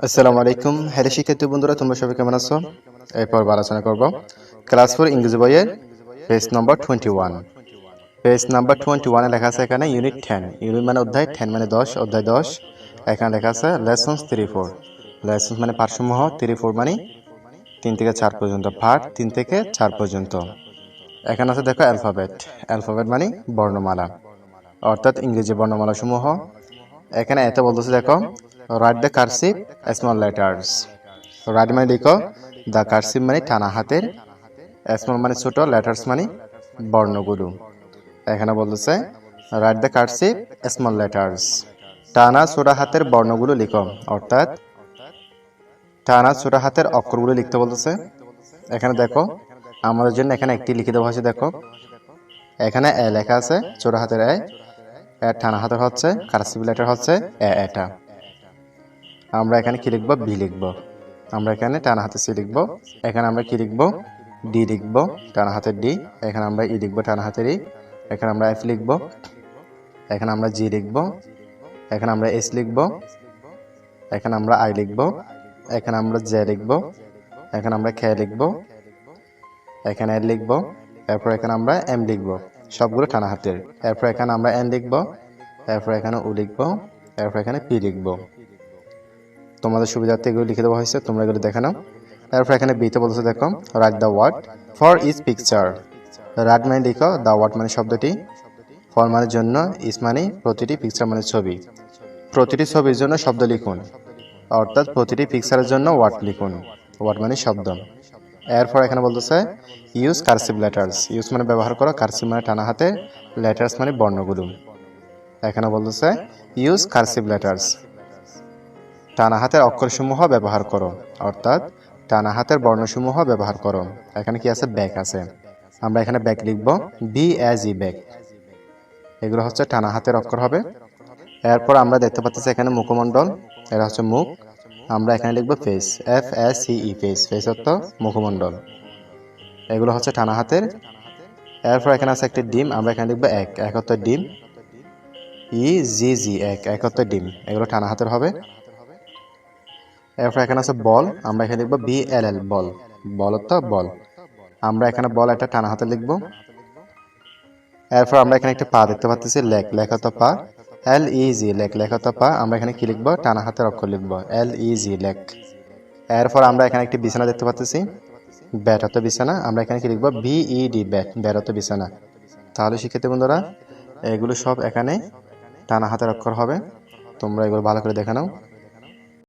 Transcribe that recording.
আসসালামু আলাইকুম। হ্যালো শিক্ষার্থী বন্ধুরা, তোমরা সবাই কেমন আছো? এরপর আলোচনা করব। ক্লাস ফোর ইংরেজি বইয়ের পেজ নম্বর twenty one page number twenty ওয়ানে লেখা আছে এখানে ইউনিট টেন ইউনিট মানে অধ্যায় টেন মানে দশ, অধ্যায় দশ। এখানে লেখা আছে লেসন্স থ্রি ফোর লেসন্স মানে পাঠসমূহ থ্রি ফোর মানে তিন থেকে চার পর্যন্ত, পাঠ তিন থেকে চার পর্যন্ত। এখানে আছে দেখো অ্যালফাবেট অ্যালফাবেট মানে বর্ণমালা। অর্থাৎ ইংরেজি বর্ণমালা সমূহ এখানে এত বলতেছে, দেখো write the cursive small letters write মানে লিখো দ্য কারসিভ মানে টানা হাতের স্মল মানে ছোট লেটার্স মানে বর্ণগুলো। এখানে বলতেছে write the cursive small letters টানা ছোট হাতের বর্ণগুলো লিখো, অর্থাৎ টানা ছোট হাতের অক্ষরগুলো লিখতে বলতেছে। এখানে দেখো, আমাদের জন্য এখানে একটি লিখে দেওয়া হয়েছে দেখো। এখানে এ লেখা আছে, ছোট হাতের এ এর হাতের হচ্ছে কারসিভ লেটার হচ্ছে, এ, এটা। আমরা এখানে কি লিখব? বি লিখব। আমরা এখানে টানা হাতে সি লিখব, এখানে আমরা কি লিখব? ডি লিখব টানা হাতের ডি, এখানে আমরা ই লিখব টানা হাতের ই এখানে আমরা এফ লিখব, এখানে আমরা জি লিখব, এখানে আমরা এস লিখব, এখানে আমরা আই লিখব, এখানে আমরা জে লিখব, এখানে আমরা খে লিখব, এখানে এল লিখব, এরপর এখানে আমরা এম লিখব। সবগুলো টানা হাতের। এরপর এখানে আমরা এন লিখব, এরপর এখানে উ লিখব, এরপর এখানে পি লিখব। তোমাদের সুবিধার্থে এগুলো লিখে দেওয়া হয়েছে, তোমরা এগুলো দেখে নাও। এরপর এখানে বিতে বলছে দেখো write the word for is picture write মানে লিখো দ্য ওয়ার্ড মানে শব্দটি। ফর মানে জন্য ইস মানে প্রতিটি পিকচার মানে ছবি। প্রতিটি ছবির জন্য শব্দ লিখুন। অর্থাৎ প্রতিটি পিকচারের জন্য ওয়ার্ড লিখুন। ওয়ার্ড মানে শব্দ। এরপর এখানে বলতেছে ইউজ কারসিভ লেটার্স ইউজ মানে ব্যবহার করো কারসিভ মানে টানা হাতে লেটার্স মানে বর্ণগুলো। এখানে বলতেছে ইউজ কারসিভ লেটার্স টানা হাতের অক্ষরসমূহ ব্যবহার করো, অর্থাৎ টানা হাতের বর্ণসমূহ ব্যবহার করো। এখানে কি আছে? ব্যাক আছে। আমরা এখানে ব্যাক লিখব বি এজ ই ব্যাক এগুলো হচ্ছে টানা হাতের অক্ষর হবে। এরপর আমরা দেখতে পাচ্ছি এখানে মুখমণ্ডল, এরা হচ্ছে মুখ। আমরা এখানে লিখব face F S C E face face অর্থ মুখমণ্ডল। এগুলো হচ্ছে টানা হাতের। এরপর এখানে আছে একটি ডিম, আমরা এখানে লিখব এক। এক অর্থ ডিম। ই জি জি এক। এক অর্থ ডিম। এগুলো টানা হাতের হবে। এরপর এখানে আছে বল। আমরা এখানে লিখব বি এল এল বল। বল অর্থ বল। আমরা এখানে বল একটা টানা হাতে লিখব। এরপর আমরা এখানে একটা পা দেখতে পাচ্ছি লেক। লেখা তো পা। এল ই জি লেক লেখা তো পা, আমরা এখানে কি লিখব? টানা হাতের অক্ষর লিখব। এল ই জি লেক এরপর আমরা এখানে একটি বিছানা দেখতে পাচ্ছি ব্যাট অত বিছানা। আমরা এখানে কি লিখব? B E D bat bat অত বিছানা। তাহলে শিক্ষার্থী বন্ধুরা, এগুলো সব এখানে টানা হাতের অক্ষর হবে। তোমরা এগুলো ভালো করে দেখে নাও।